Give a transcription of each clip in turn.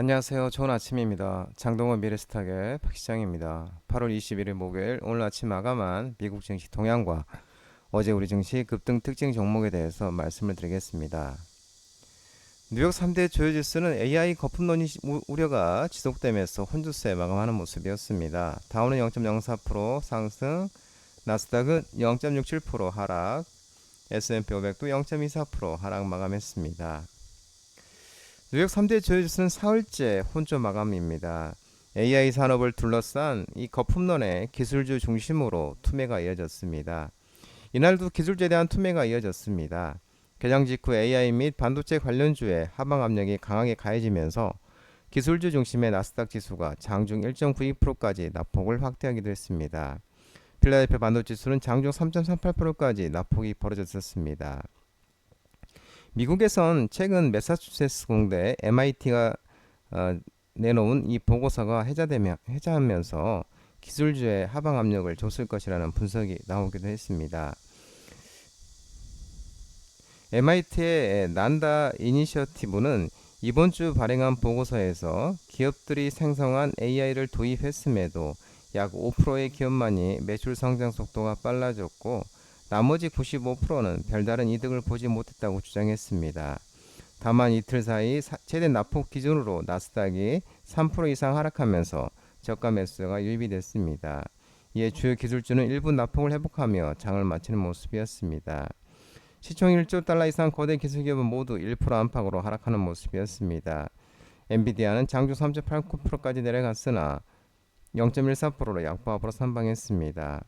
안녕하세요. 좋은 아침입니다. 장동원 미래스탁의 박 시장입니다. 8월 21일 목요일 오늘 아침 마감한 미국 증시 동향과 어제 우리 증시 급등 특징 종목에 대해서 말씀을 드리겠습니다. 뉴욕 3대 주요 지수는 AI 거품론이 우려가 지속되면서 혼주세 마감하는 모습이었습니다. 다우는 0.04% 상승, 나스닥은 0.67% 하락, S&P 500도 0.24% 하락 마감했습니다. 뉴욕 3대 주요 지수는 사흘째 혼조 마감입니다. AI 산업을 둘러싼 이 거품론의 기술주 중심으로 투매가 이어졌습니다. 이날도 기술주에 대한 투매가 이어졌습니다. 개장 직후 AI 및 반도체 관련주의 하방 압력이 강하게 가해지면서 기술주 중심의 나스닥 지수가 장중 1.92%까지 낙폭을 확대하기도 했습니다. 필라델피아 반도체 지수는 장중 3.38%까지 낙폭이 벌어졌었습니다. 미국에선 최근 매사추세츠 공대 MIT가 어, 내놓은 이 보고서가 해자되며 해자하면서 기술주의 하방 압력을 줬을 것이라는 분석이 나오기도 했습니다. MIT의 난다 이니셔티브는 이번 주 발행한 보고서에서 기업들이 생성한 AI를 도입했음에도 약 5%의 기업만이 매출 성장 속도가 빨라졌고 나머지 95%는 별다른 이득을 보지 못했다고 주장했습니다. 다만 이틀 사이 사- 최대 낙폭 기준으로 나스닥이 3% 이상 하락하면서 저가 매수가 유입이 됐습니다. 이에 주요 기술주는 일부 낙폭을 회복하며 장을 마치는 모습이었습니다. 시총 1조 달러 이상 거대 기술기업은 모두 1% 안팎으로 하락하는 모습이었습니다. 엔비디아는 장주 3.89%까지 내려갔으나 0.14%로 약보합으로 선방했습니다.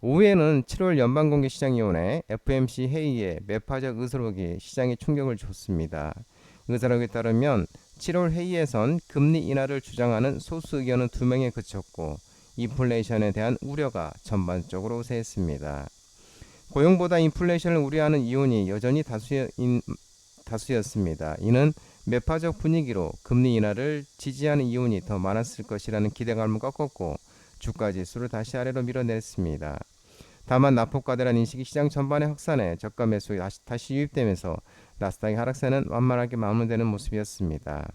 오후에는 7월 연방공개시장위원회 FMC 회의에 매파적 의사록이 시장에 충격을 줬습니다. 의사록에 따르면 7월 회의에선 금리 인하를 주장하는 소수 의견은 두 명에 그쳤고 인플레이션에 대한 우려가 전반적으로 우세했습니다. 고용보다 인플레이션을 우려하는 이론이 여전히 다수인, 다수였습니다. 이는 매파적 분위기로 금리 인하를 지지하는 이론이 더 많았을 것이라는 기대감을 꺾었고 주가 지수를 다시 아래로 밀어냈습니다. 다만 낙폭과대란 인식이 시장 전반의 확산에 저가 매수가 다시, 다시 유입되면서 나스닥의 하락세는 완만하게 마무리되는 모습이었습니다.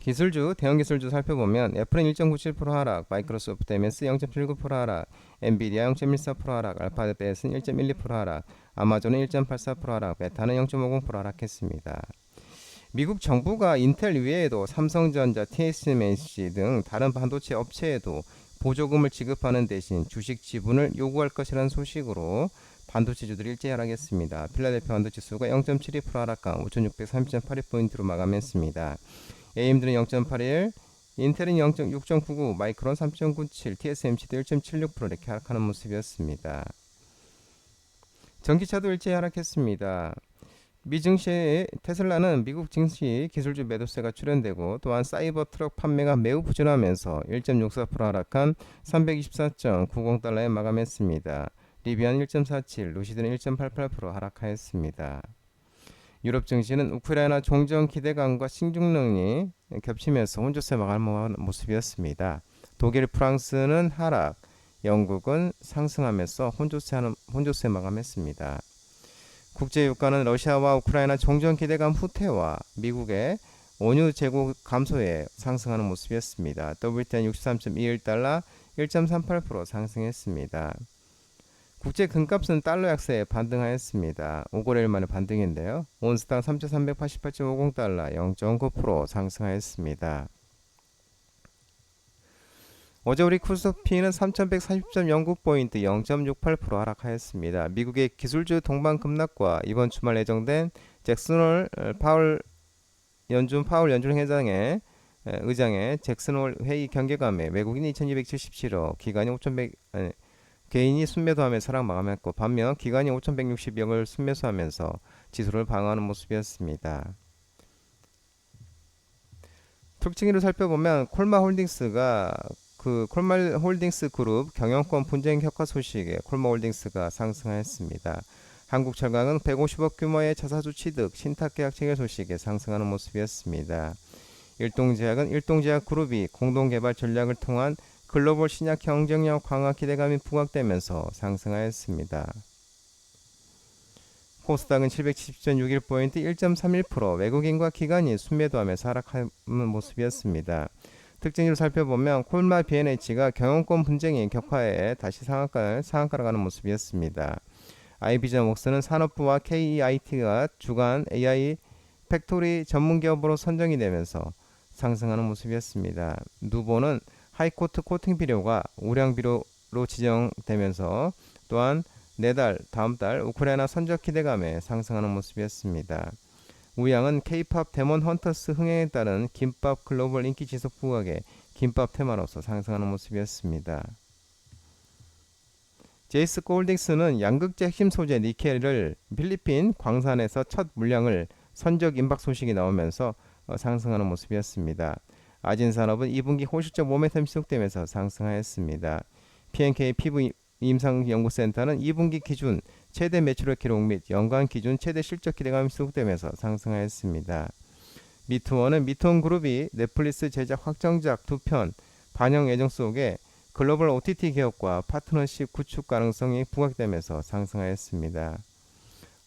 기술주, 대형 기술주 살펴보면 애플은 1.97% 하락, 마이크로소프트 MS 0.79% 하락, 엔비디아 0.14% 하락, 알파벳은 1.12% 하락, 아마존은 1.84% 하락, 메타는 0.50% 하락했습니다. 미국 정부가 인텔 외에도 삼성전자, TSMC 등 다른 반도체 업체에도 보조금을 지급하는 대신 주식 지분을 요구할 것이라는 소식으로 반도체주들이 일제히 하락했습니다. 필라델피아 반도체 지수가 0.72% 하락한 5,630.82포인트로 마감했습니다. AMD는 0.81, 인텔은 0.6.99, 마이크론 3.97, TSMC도 1.76% 이렇게 하락하는 모습이었습니다. 전기차도 일제히 하락했습니다. 미 증시의 테슬라는 미국 증시 기술주 매도세가 출현되고 또한 사이버 트럭 판매가 매우 부진하면서 1.64% 하락한 324.90달러에 마감했습니다. 리비안 1.47, 루시드는 1.88% 하락하였습니다. 유럽 증시는 우크라이나 종전 기대감과 신중능이 겹치면서 혼조세 마감한 모습이었습니다. 독일, 프랑스는 하락, 영국은 상승하면서 혼조세하는 혼조세 마감했습니다. 국제 유가는 러시아와 우크라이나 종전 기대감 후퇴와 미국의 원유 재고 감소에 상승하는 모습이었습니다. WTI 63.21달러 1.38% 상승했습니다. 국제 금값은 달러 약세에 반등하였습니다. 5거래일 만에 반등인데요. 온스당 3,388.50달러 0.9% 상승하였습니다. 어제 우리 코스피는 3,140.09포인트 0.68% 하락하였습니다. 미국의 기술주 동반 급락과 이번 주말 예정된 잭슨홀 파월 연준 파월 연준 회장의 의장의 잭슨홀 회의 경계감에 외국인이 2,277억, 기관이 5,100 아니, 개인이 순매도하며 사랑 마감했고 반면 기관이 5,160억을 순매수하면서 지수를 방어하는 모습이었습니다. 특징으로 살펴보면 콜마 홀딩스가 그 콜마 홀딩스 그룹 경영권 분쟁 혁화 소식에 콜마 홀딩스가 상승하였습니다. 한국철강은 150억 규모의 자사주 취득 신탁 계약 체결 소식에 상승하는 모습이었습니다. 일동제약은 일동제약 그룹이 공동 개발 전략을 통한 글로벌 신약 경쟁력 강화 기대감이 부각되면서 상승하였습니다. 코스닥은 770.61포인트 1.31% 외국인과 기관이 순매도하면서 하락하는 모습이었습니다. 특징을 살펴보면 콜마 BNH가 경영권 분쟁이 격화해 다시 상한가, 상한가로 가는 모습이었습니다. 아이비전 웍스는 산업부와 KEIT가 주간 AI 팩토리 전문 기업으로 선정이 되면서 상승하는 모습이었습니다. 누보는 하이코트 코팅 비료가 우량 비료로 지정되면서 또한 내달 다음 달 우크라이나 선적 기대감에 상승하는 모습이었습니다. 우양은 K-팝 데몬 헌터스 흥행에 따른 김밥 글로벌 인기 지속 부각에 김밥 테마로서 상승하는 모습이었습니다. 제이스 콜딩스는 양극재 핵심 소재 니켈을 필리핀 광산에서 첫 물량을 선적 임박 소식이 나오면서 어, 상승하는 모습이었습니다. 아진 산업은 2분기 호실적 모멘텀 지속되면서 상승하였습니다. PNK 피부 임상연구센터는 2분기 기준 최대 매출액 기록 및 연간 기준 최대 실적 기대감이 지속되면서 상승하였습니다. 미투원은 미투원 그룹이 넷플릭스 제작 확정작 두 편 반영 예정 속에 글로벌 OTT 기업과 파트너십 구축 가능성이 부각되면서 상승하였습니다.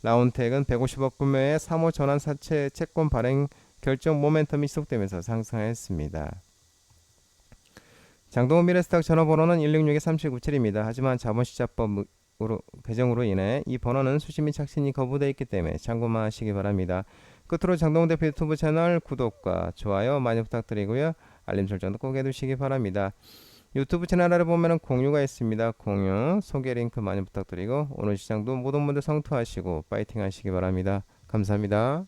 라운텍은 150억 규모의 3호 전환 사채 채권 발행 결정 모멘텀이 지속되면서 상승하였습니다. 장동훈 미래스탁 전화번호는 166-3797입니다. 하지만 자본시장법 으로 개정으로 인해 이 번호는 수신 및 착신이 거부되어 있기 때문에 참고만 하시기 바랍니다. 끝으로 장동훈 대표 유튜브 채널 구독과 좋아요 많이 부탁드리고요. 알림 설정도 꼭 해두시기 바랍니다. 유튜브 채널 아래 보면 공유가 있습니다. 공유, 소개 링크 많이 부탁드리고 오늘 시장도 모든 분들 성투하시고 파이팅 하시기 바랍니다. 감사합니다.